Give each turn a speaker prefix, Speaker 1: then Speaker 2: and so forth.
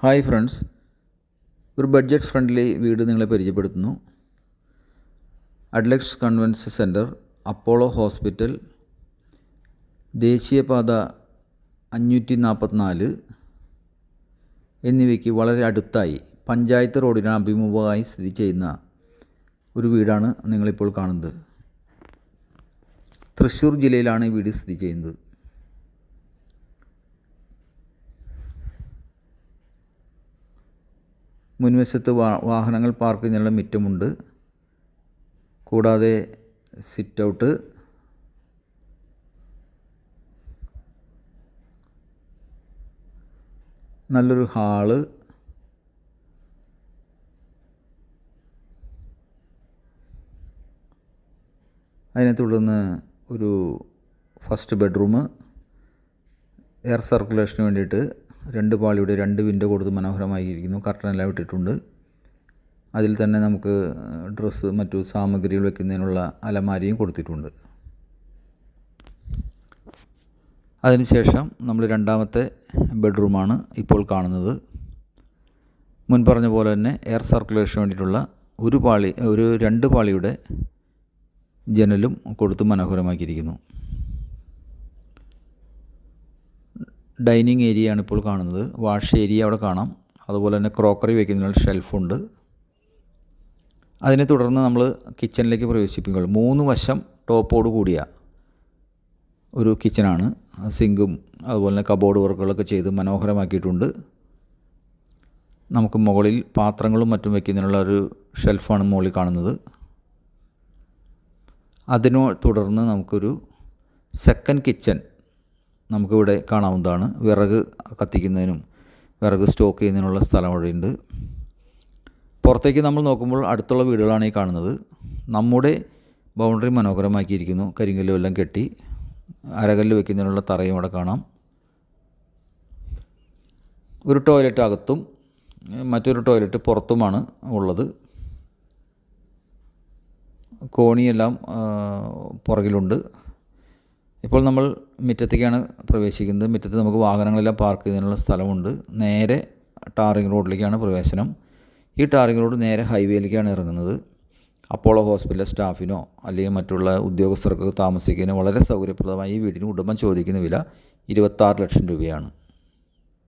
Speaker 1: Hi friends. ഒരു budget friendly വീട് നിങ്ങളെ പരിചയപ്പെടുത്തുന്നു. Adlux convention centre Apollo hospital ദേശീയപാത അഞ്ഞൂറ്റി നാൽപ്പത്തിനാല് എന്നിവയ്ക്ക് വളരെ അടുത്തായി പഞ്ചായത്ത് റോഡിന് അഭിമുഖമായി സ്ഥിതി ചെയ്യുന്ന ഒരു വീടാണ് നിങ്ങളിപ്പോൾ കാണുന്നത്. തൃശ്ശൂർ ജില്ലയിലാണ് ഈ വീട് സ്ഥിതി ചെയ്യുന്നത്. മുൻവശത്ത് വാഹനങ്ങൾ പാർക്ക് ചെയ്യുന്നതിനുള്ള മിറ്റമുണ്ട്. കൂടാതെ സിറ്റ് ഔട്ട് നല്ലൊരു ഹാൾ അതിനെ തുടർന്ന് ഒരു ഫസ്റ്റ് ബെഡ്റൂം എയർ സർക്കുലേഷന് വേണ്ടിയിട്ട് രണ്ട് പാളിയുടെ രണ്ട് വിൻഡോ കൊടുത്ത് മനോഹരമായിരിക്കുന്നു. കർട്ടനെല്ലാം ഇട്ടിട്ടുണ്ട്. അതിൽ തന്നെ നമുക്ക് ഡ്രസ്സ് മറ്റു സാമഗ്രികൾ വെക്കുന്നതിനുള്ള അലമാരിയും കൊടുത്തിട്ടുണ്ട്. അതിനുശേഷം നമ്മൾ രണ്ടാമത്തെ ബെഡ്റൂമാണ് ഇപ്പോൾ കാണുന്നത്. മുൻ പറഞ്ഞ പോലെ തന്നെ എയർ സർക്കുലേഷന് വേണ്ടിയിട്ടുള്ള ഒരു പാളി ഒരു രണ്ട് പാളിയുടെ ജനലും കൊടുത്ത് മനോഹരമാക്കിയിരിക്കുന്നു. ഡൈനിങ് ഏരിയ ആണ് ഇപ്പോൾ കാണുന്നത്. വാഷ് ഏരിയ അവിടെ കാണാം. അതുപോലെ തന്നെ ക്രോക്കറി വയ്ക്കുന്നതിനുള്ള ഷെൽഫുണ്ട് അതിനെ തുടർന്ന് നമ്മൾ കിച്ചണിലേക്ക് പ്രവേശിപ്പിക്കുള്ളൂ മൂന്ന് വശം ടോപ്പോട് കൂടിയ ഒരു കിച്ചണാണ്. സിങ്കും അതുപോലെ തന്നെ കബോർഡ് വർക്കുകളൊക്കെ ചെയ്ത് മനോഹരമാക്കിയിട്ടുണ്ട്. നമുക്ക് മുകളിൽ പാത്രങ്ങളും മറ്റും വയ്ക്കുന്നതിനുള്ള ഒരു ഷെൽഫാണ് മുകളിൽ കാണുന്നത്. അതിനോ തുടർന്ന് നമുക്കൊരു സെക്കൻഡ് കിച്ചൺ നമുക്കിവിടെ കാണാവുന്നതാണ്. വിറക് കത്തിക്കുന്നതിനും വിറക് സ്റ്റോക്ക് ചെയ്യുന്നതിനുള്ള സ്ഥലം അവിടെയുണ്ട്. പുറത്തേക്ക് നമ്മൾ നോക്കുമ്പോൾ അടുത്തുള്ള വീടുകളാണ് ഈ കാണുന്നത്. നമ്മുടെ ബൗണ്ടറി മനോഹരമാക്കിയിരിക്കുന്നു. കരിങ്കല്ലും എല്ലാം കെട്ടി അരകല്ല് വയ്ക്കുന്നതിനുള്ള തറയും ഇവിടെ കാണാം. ഒരു ടോയ്ലറ്റ് അകത്തും മറ്റൊരു ടോയ്ലറ്റ് പുറത്തുമാണ് ഉള്ളത്. കോണിയെല്ലാം പുറകിലുണ്ട്. ഇപ്പോൾ നമ്മൾ മുറ്റത്തേക്കാണ് പ്രവേശിക്കുന്നത്. മുറ്റത്ത് നമുക്ക് വാഹനങ്ങളെല്ലാം പാർക്ക് ചെയ്യുന്നതിനുള്ള സ്ഥലമുണ്ട്. നേരെ ടാറിംഗ് റോഡിലേക്കാണ് പ്രവേശനം. ഈ ടാറിംഗ് റോഡ് നേരെ ഹൈവേയിലേക്കാണ് ഇറങ്ങുന്നത്. അപ്പോളോ ഹോസ്പിറ്റലിലെ സ്റ്റാഫിനോ അല്ലെങ്കിൽ മറ്റുള്ള ഉദ്യോഗസ്ഥർക്ക് താമസിക്കുന്നതിന് വളരെ സൗകര്യപ്രദമായി ഈ വീടിന് ഉടമ ചോദിക്കുന്ന വില ഇരുപത്താറ് ലക്ഷം രൂപയാണ്.